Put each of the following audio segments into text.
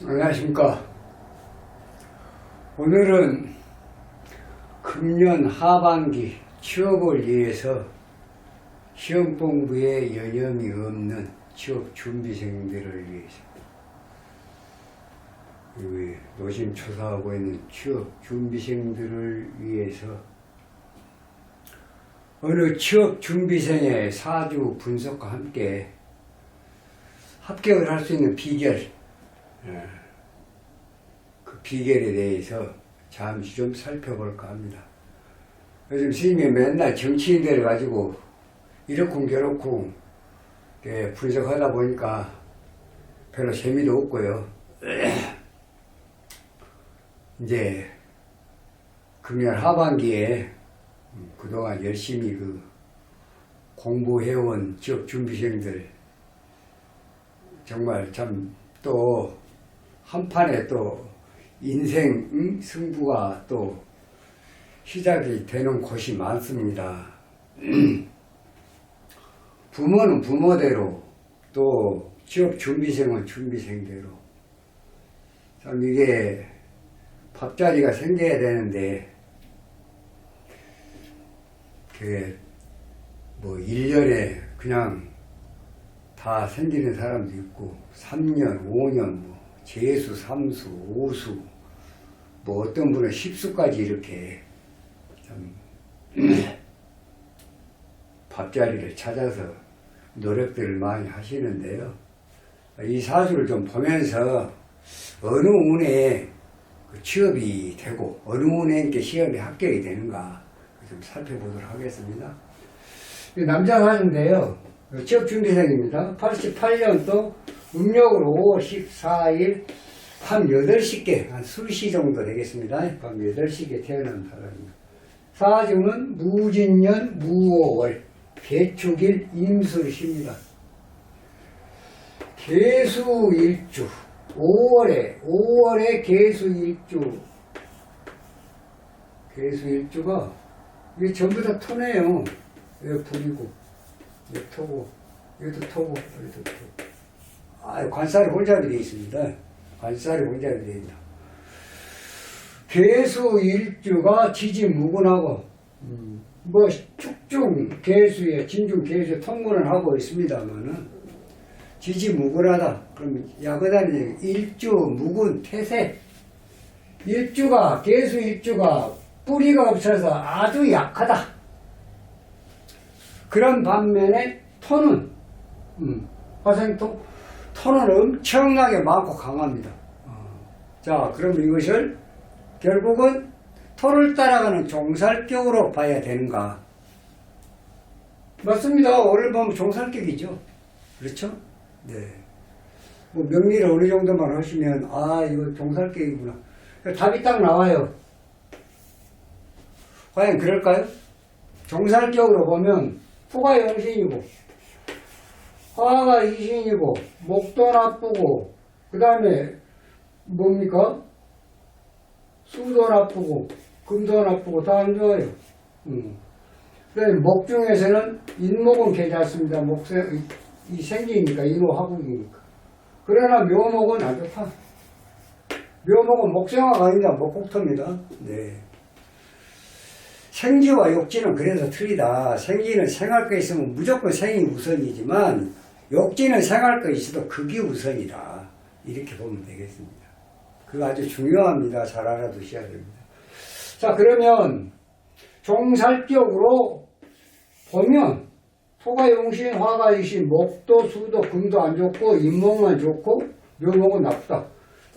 안녕하십니까. 오늘은 금년 하반기 취업을 위해서 시험 공부에 여념이 없는 취업 준비생들을 위해서 여기 노심초사하고 있는 취업 준비생들을 위해서 어느 취업 준비생의 사주 분석과 함께 합격을 할 수 있는 비결 예. 그 비결에 대해서 잠시 좀 살펴볼까 합니다. 요즘 스님이 맨날 정치인들을 가지고 이렇쿵 저렇쿵 예, 분석하다 보니까 별로 재미도 없고요. 이제 금년 하반기에 음, 그동안 열심히 그 공부해온 지역 준비생들 정말 참 또 한판에 또 인생 음, 승부가 또 시작이 되는 곳이 많습니다. 부모는 부모대로 또 취업 준비생은 준비생대로 참 이게 밥자리가 생겨야 되는데 그게 뭐 1년에 그냥 다 생기는 사람도 있고 3년, 5년, 뭐 재수, 삼수, 오수 뭐 어떤 분은 십수까지 이렇게 참 밥자리를 찾아서 노력들을 많이 하시는데요. 이 사주를 좀 보면서 어느 운에 그 취업이 되고 어느 운에 시험에 합격이 되는가 좀 살펴보도록 하겠습니다. 이 남자 사주인데요. 취업 준비생입니다. 88년도 음력으로 5월 14일 밤 8시께 한 수시 정도 되겠습니다. 밤 8시께 태어난 사람입니다. 사주는 무진년 무오월 개축일 임술입니다. 개수일주 5월에 5월에 개수일주 개수일주가 이게 전부 다 토네요. 여기 불이고 여기 토고 여기도 토고 여기도 토고 아 관살이 혼잡이 되어 있습니다. 관살이 혼잡이 되어 있다. 개수 일주가 지지 무근하고 음, 뭐 축중 개수에 진중 개수에 통근을 하고 있습니다만은 지지 무근하다. 그럼 야거단이 일주 무근 태세 일주가 개수 일주가 뿌리가 없어서 아주 약하다. 그런 반면에 토는 음, 화생토 토는 엄청나게 많고 강합니다. 어. 자, 그럼 이것을 결국은 토를 따라가는 종살격으로 봐야 되는가? 맞습니다. 오늘 보면 종살격이죠. 그렇죠? 네. 뭐 명리를 어느 정도만 하시면 아 이거 종살격이구나. 답이 딱 나와요. 과연 그럴까요? 종살격으로 보면 토가 영신이고 화가 이신이고 목도 나쁘고 그 다음에 뭡니까? 수도 나쁘고 금도 나쁘고 다 안 좋아요. 음. 그래서 목 중에서는 인목은 괜찮습니다. 목 생 이, 이 생기니까 인호하국이니까. 그러나 묘목은 안 좋다. 묘목은 목생화가 아니다. 목국토입니다. 네. 생지와 욕지는 그래서 틀리다. 생지는 생할 거 있으면 무조건 생이 우선이지만 욕지는 생할 거 있어도 극이 우선이다. 이렇게 보면 되겠습니다. 그거 아주 중요합니다. 잘 알아두셔야 됩니다. 자, 그러면 종살격으로 보면 토가 용신, 화가 이신, 목도, 수도, 금도 안 좋고 인목만 좋고 묘목은 나쁘다.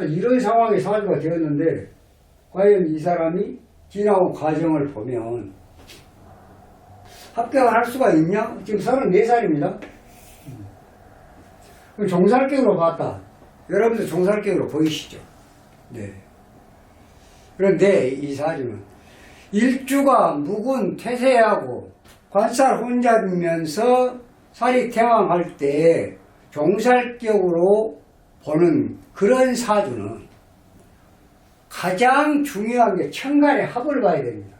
이런 상황에 사주가 되었는데 과연 이 사람이 지나온 과정을 보면 합격을 할 수가 있냐? 지금 34살입니다. 그럼 종살격으로 봤다. 여러분들 종살격으로 보이시죠? 네. 그런데 이 사주는 일주가 묵은 태세하고 관살 혼잡이면서 살이 태왕할 때 종살격으로 보는 그런 사주는 가장 중요한 게 천간의 합을 봐야 됩니다.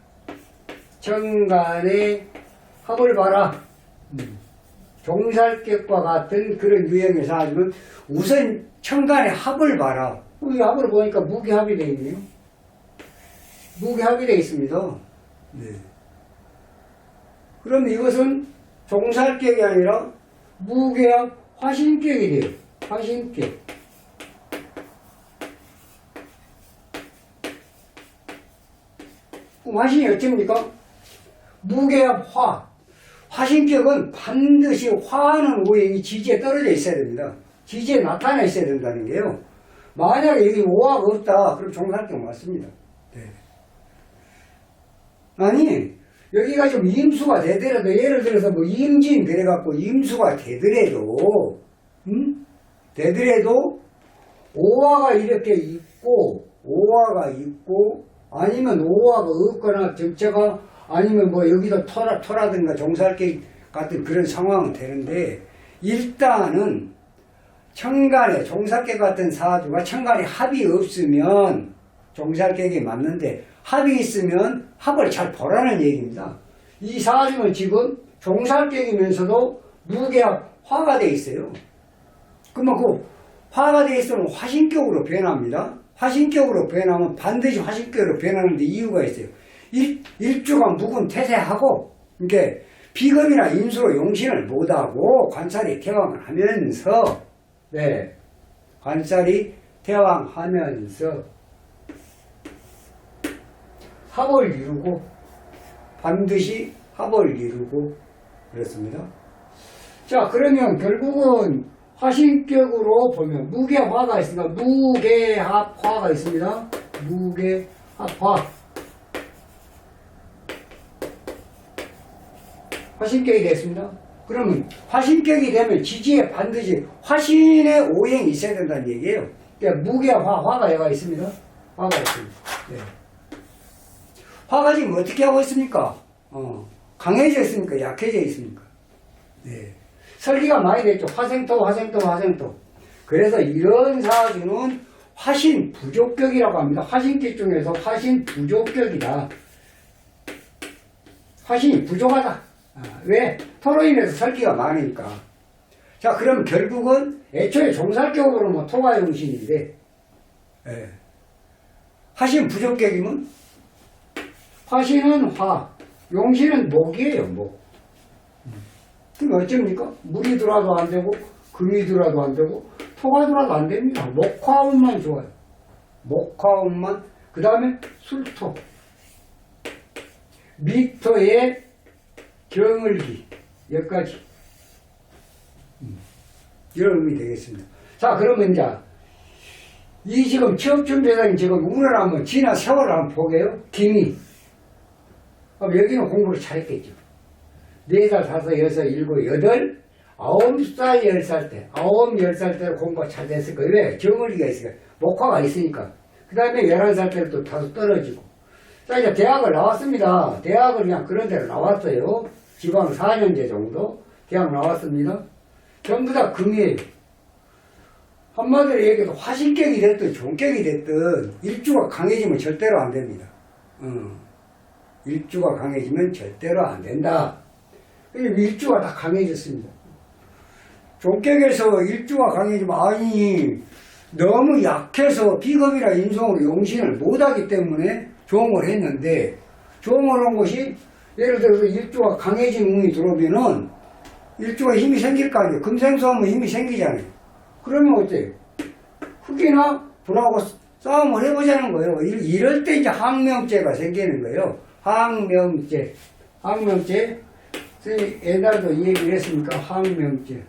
천간의 합을 봐라. 음. 종살객과 같은 그런 유형의 사주는 우선 천간의 합을 봐라. 이 합을 보니까 무게합이 되어 있네요. 무게합이 되어 있습니다. 네. 그럼 이것은 종살격이 아니라 무게합 화신격이 돼요. 화신격. 화신이 어쩝니까? 무게합 화. 화신격은 반드시 화하는 오행이 지지에 떨어져 있어야 됩니다. 지지에 나타나 있어야 된다는 게요. 만약에 여기 오화가 없다, 그럼 종살격 맞습니다. 네. 아니, 여기가 좀 임수가 되더라도, 예를 들어서 뭐 임진 그래갖고 임수가 되더라도, 음? 되더라도, 오화가 이렇게 있고, 오화가 있고, 아니면 오화가 없거나 정체가, 아니면 뭐 여기도 토라, 토라든가 종살계 같은 그런 상황은 되는데, 일단은, 천간에 종살계 같은 사주가 천간에 합이 없으면 종살계에 맞는데 합이 있으면 합을 잘 보라는 얘기입니다. 이 사주는 지금 종살계이면서도 무게합 화가 돼 있어요. 그러면 그 화가 돼 있으면 화신격으로 변합니다. 화신격으로 변하면 반드시 화신격으로 변하는데 이유가 있어요. 일, 일주가 묵은 태세하고 이게 비겁이나 임수로 용신을 못하고 관찰이 개왕을 하면서 네. 관살이 대왕하면서 합을 이루고 반드시 합을 이루고 그렇습니다. 자 그러면 결국은 화신격으로 보면 무게화가 있습니다. 무게합화가 있습니다. 무게합화 화신격이 됐습니다. 그러면 화신격이 되면 지지에 반드시 화신의 오행이 있어야 된다는 얘기예요. 그러니까 무게화, 화가 얘가 있습니다. 화가 있습니다. 네. 화가 지금 어떻게 하고 있습니까? 어, 강해져 있습니까? 약해져 있습니까? 네. 설기가 많이 됐죠. 화생토, 화생토, 화생토. 그래서 이런 사주는 화신 부족격이라고 합니다. 화신격 중에서 화신 부족격이다. 화신이 부족하다. 아, 왜? 토로 인해서 설기가 많으니까. 자, 그럼 결국은 애초에 종살격으로 뭐 토가 용신인데, 예. 화신 부족격이면 화신은 화, 용신은 목이에요, 목. 그럼 어쩝니까? 물이 들어와도 안 되고, 금이 들어와도 안 되고, 토가 들어와도 안 됩니다. 목화음만 좋아요. 목화음만, 그 다음에 술토. 미터에 경을기 여기까지 음, 이런 의미 되겠습니다. 자 그러면 이제 이 지금 취업 준비생이 지금 운을 한번 지나 세월을 한번 보게요. 김이 그럼 여기는 공부를 잘했겠죠. 네 살, 다섯, 여섯, 일곱, 여덟, 아홉 살, 열 살 때, 아홉, 열 살 때 공부가 잘 됐을 거예요. 왜? 정을기가 있으니까. 목화가 있으니까. 그 다음에 열한 살 때는 또 다소 떨어지고. 자, 이제 대학을 나왔습니다. 대학을 그냥 그런 데로 나왔어요. 지방 4년제 정도. 대학 나왔습니다. 전부 다 금이에요. 한마디로 얘기해서 화신격이 됐든 종격이 됐든 일주가 강해지면 절대로 안 됩니다. 어. 일주가 강해지면 절대로 안 된다. 일주가 다 강해졌습니다. 종격에서 일주가 강해지면 아니 너무 약해서 비겁이나 인성으로 용신을 못하기 때문에 종을 했는데 종을 한 것이 예를 들어서 일주가 강해진 운이 들어오면은 일주가 힘이 생길 거 아니에요. 금생수하면 힘이 생기잖아요. 그러면 어때요? 흑이나 불하고 싸움을 해보자는 거예요. 이- 이럴 때 이제 항명죄가 생기는 거예요. 항명죄. 항명죄. 옛날도 이 얘기를 했으니까 항명죄.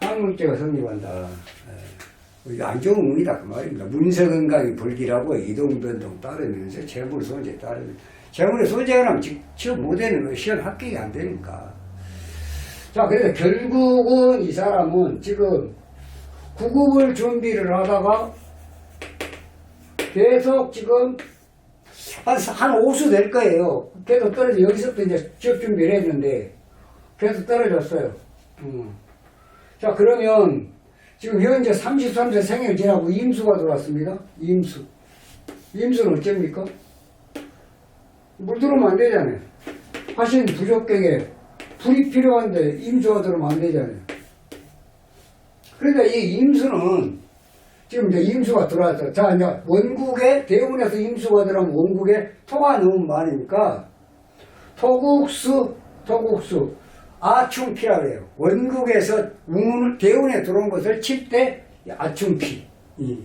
항문죄가 성립한다. 안 좋은 운이다 그 말입니다. 문서건강이 불기라고 이동변동 따르면서 재물 손재 따르면 재물의 손재가 나면 직- 취업 못하는 거예요. 시험 합격이 안 되니까. 자 그래서 결국은 이 사람은 지금 구급을 준비를 하다가 계속 지금 한, 한 5수 될 거예요. 계속 떨어져 여기서부터 이제 취업 준비를 했는데 계속 떨어졌어요. 음. 자, 그러면 지금 현재 33세 생일 지나고 임수가 들어왔습니다. 임수. 임수는 어쩝니까? 물 들어오면 안 되잖아요. 화신 부족격에 불이 필요한데 임수가 들어오면 안 되잖아요. 그러니까 이 임수는 지금 이제 임수가 들어왔어. 자, 이제 원국에 대운에서 임수가 들어오면 원국에 토가 너무 많으니까 토국수, 토국수, 아충피라 그래요. 원국에서 운, 대운에 들어온 것을 칠 때 아충피. 이.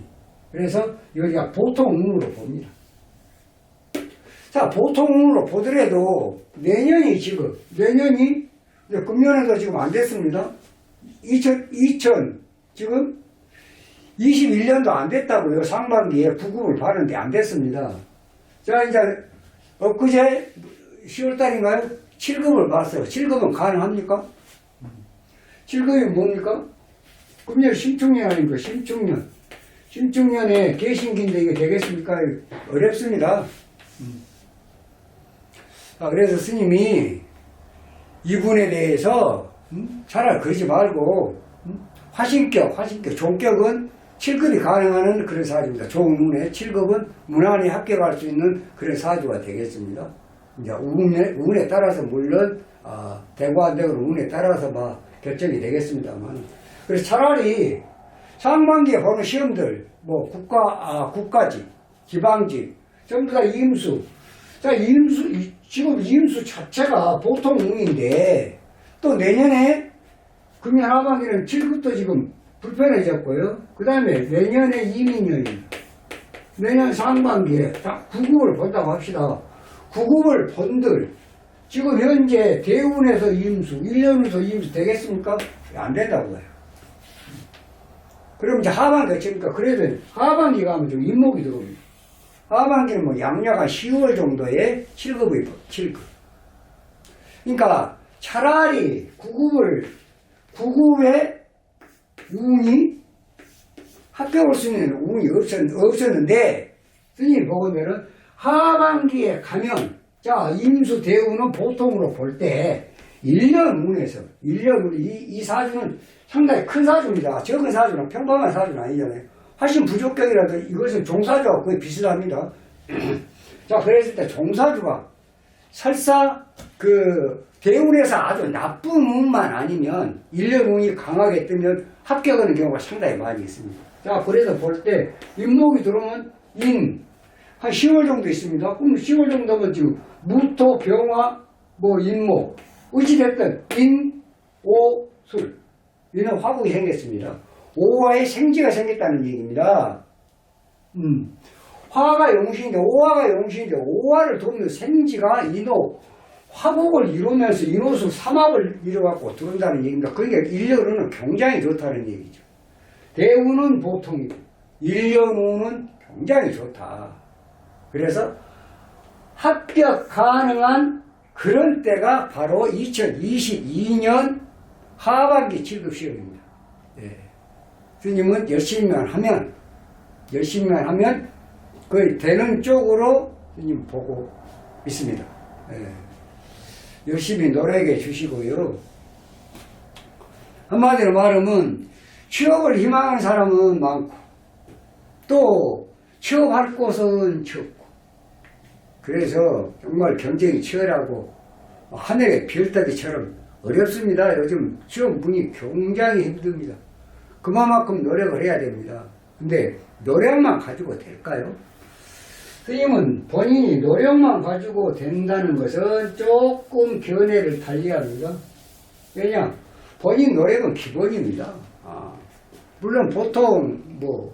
그래서 여기가 보통 운으로 봅니다. 자, 보통 운으로 보더라도 내년이 지금, 내년이 금년에도 지금 안 됐습니다. 2000, 2000, 지금 21년도 안 됐다고요. 상반기에 부급을 받는데 안 됐습니다. 자, 이제 엊그제 10월달인가요? 7급을 받았어요. 7급은 가능합니까? 7급이 뭡니까? 금년 심충년 아닙니까? 심충년. 심충년에 개신기인데 이게 되겠습니까? 어렵습니다. 음. 아, 그래서 스님이 이분에 대해서 음? 차라리 그러지 말고 음? 화신격, 화신격, 종격은 7급이 가능한 그런 사주입니다. 종운에 7급은 무난히 합격할 수 있는 그런 사주가 되겠습니다. 이제 운에, 운에 따라서 물론 아, 되고 안 되고 운에 따라서 막 결정이 되겠습니다만 그래서 차라리 상반기에 보는 시험들 뭐 국가 아, 국가직, 지방직 전부 다 임수 자 임수 이- 지금 임수 자체가 보통 운인데 또 내년에 금년 하반기는 7급도 지금 불편해졌고요. 그 다음에 내년에 이민년입니다. 내년 상반기에 딱 9급을 본다고 합시다. 9급을 본들 지금 현재 대운에서 임수, 1년에서 임수 되겠습니까? 안 된다고 해요. 그럼 이제 하반기 어쩌니까 그래도 하반기 가면 좀 인목이 들어옵니다. 하반기는 뭐 양력한 10월 정도에 7급이 7급. 그러니까 차라리 9급을 9급에 운이 합격할 수 있는 운이 없었, 없었는데 스님 보건대는 하반기에 가면 자 임수 대운은 보통으로 볼 때 1년 운에서 1년 운, 이, 이 사주는 상당히 큰 사주입니다. 적은 사주는 평범한 사주는 아니잖아요. 훨씬 부족격이라도 이것은 종사주와 거의 비슷합니다. 자 그랬을 때 종사주가 설사 그 대운에서 아주 나쁜 운만 아니면 1년 운이 강하게 뜨면 합격하는 경우가 상당히 많이 있습니다. 자, 그래서 볼때 인목이 들어오면 인, 한 10월 정도 있습니다. 그럼 10월 정도면 지금 무토, 병화, 뭐 인목, 어찌됐든 인, 오, 술. 이는 화국이 생겼습니다. 오화에 생지가 생겼다는 얘기입니다. 음. 화가 용신인데 오화가 용신인데 오화를 돕는 생지가 인호 화복을 이루면서 인호수 삼합을 이뤄갖고 들어온다는 얘기입니다. 그러니까 일년우는 굉장히 좋다는 얘기죠. 대우는 보통이고 일년우는 굉장히 좋다. 그래서 합격 가능한 그런 때가 바로 2022년 하반기 7급 시험입니다. 예. 스님은 열심히만 하면 열심히만 하면 그 되는 쪽으로 스님 보고 있습니다. 예. 열심히 노력해 주시고요. 한마디로 말하면 취업을 희망하는 사람은 많고 또 취업할 곳은 적고 그래서 정말 경쟁이 치열하고 하늘의 별따기처럼 어렵습니다. 요즘 취업 문이 굉장히 힘듭니다. 그만큼 노력을 해야 됩니다. 근데 노력만 가지고 될까요? 스님은 본인이 노력만 가지고 된다는 것은 조금 견해를 달리합니다. 왜냐? 본인 노력은 기본입니다. 아, 물론 보통 뭐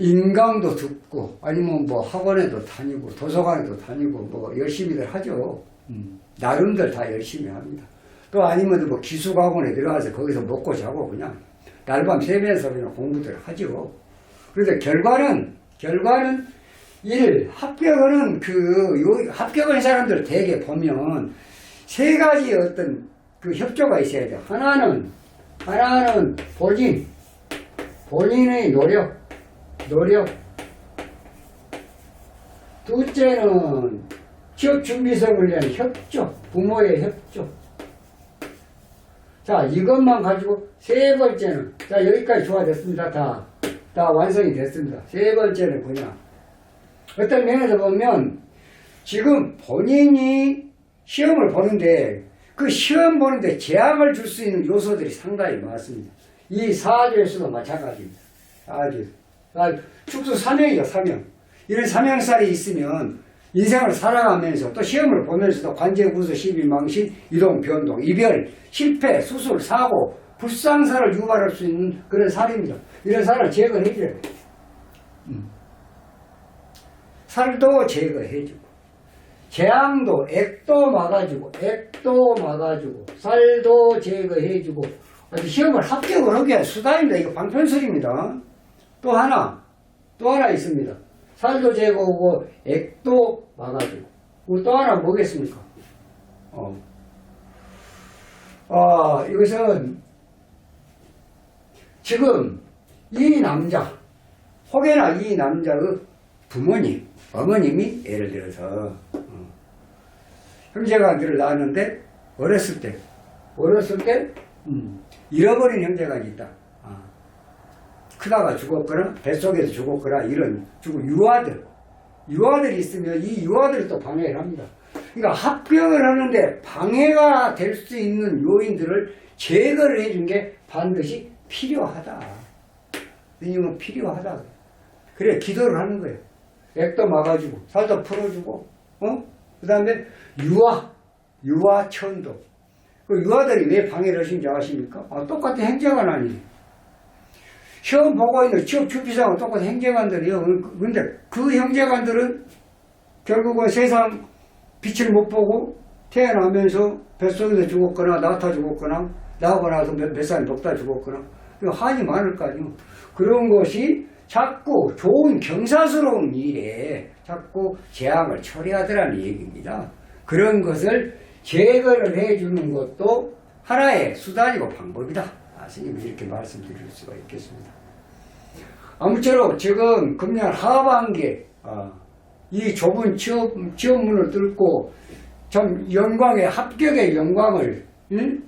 인강도 듣고 아니면 뭐 학원에도 다니고 도서관에도 다니고 뭐 열심히들 하죠. 음, 나름들 다 열심히 합니다. 또 아니면 뭐 기숙학원에 들어가서 거기서 먹고 자고 그냥 날밤 새면서 그냥 공부들 하죠. 그래서 결과는 결과는 일 합격은 그 요, 합격한 사람들 대개 보면 세 가지 어떤 그 협조가 있어야 돼. 하나는 하나는 본인 본인의 노력 노력 둘째는 취업 준비성을 위한 협조 부모의 협조 자 이것만 가지고 세 번째는 자 여기까지 좋아졌습니다 다 다 완성이 됐습니다 세 번째는 뭐냐 어떤 면에서 보면 지금 본인이 시험을 보는데 그 시험 보는데 제약을 줄 수 있는 요소들이 상당히 많습니다. 이 사주에서도 마찬가지입니다. 사주. 아, 축소 사명이죠, 사명. 이런 사명살이 있으면 인생을 살아가면서 또 시험을 보면서도 관제 구조, 시비, 망신, 이동, 변동, 이별, 실패, 수술, 사고, 불상사를 유발할 수 있는 그런 살입니다. 이런 살을 제거해줘야 돼요. 음. 살도 제거해주고, 재앙도, 액도 막아주고, 액도 막아주고, 살도 제거해주고, 시험을 합격을 하게 할 수단입니다. 이거 방편설입니다. 또 하나, 또 하나 있습니다. 살도 제거하고, 액도 막아주고. 그리고 또 하나 뭐겠습니까? 어. 아, 이것은 지금 이 남자, 혹여나 이 남자의 부모님, 어머님이 예를 들어서 어, 형제가 늘 낳았는데 어렸을 때, 어렸을 때 음, 잃어버린 형제가 있다. 아, 크다가 죽었거나 뱃속에서 죽었거나 이런 죽은 유아들, 유아들이 있으면 이 유아들이 또 방해를 합니다. 그러니까 합격을 하는데 방해가 될 수 있는 요인들을 제거를 해준 게 반드시 필요하다. 왜냐면 필요하다. 그래, 기도를 하는 거예요. 액도 막아주고, 살도 풀어주고, 어? 그 다음에 유아, 유아 천도. 그 유아들이 왜 방해를 하신지 아십니까? 아, 똑같은 행정관 아니에요. 시험 보고 있는 취업 주피사하고 똑같은 행정관들이요. 근데 그 행정관들은 결국은 세상 빛을 못 보고 태어나면서 뱃속에서 죽었거나 낳다 죽었거나 나오고 나서 몇, 몇살 먹다 죽었거나 그 한이 많을 거 아니에요. 그런 것이 자꾸 좋은 경사스러운 일에 자꾸 재앙을 처리하더라는 얘기입니다. 그런 것을 제거를 해주는 것도 하나의 수단이고 방법이다. 아, 스님이 이렇게 말씀드릴 수가 있겠습니다. 아무쪼록 지금 금년 하반기에 아, 이 좁은 취업, 취업문을 뚫고 참 영광의 합격의 영광을 응?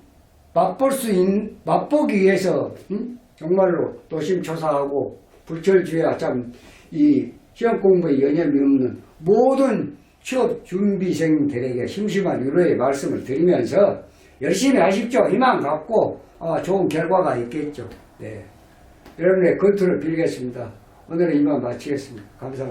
맛볼 수 있는 맛보기 위해서 응? 정말로 도심초사하고 불철주야 참 이 시험 공부에 여념이 없는 모든 취업 준비생들에게 심심한 위로의 말씀을 드리면서 열심히 하십시오. 희망 갖고 아, 좋은 결과가 있겠죠. 네. 여러분의 건투를 빌겠습니다. 오늘은 이만 마치겠습니다. 감사합니다.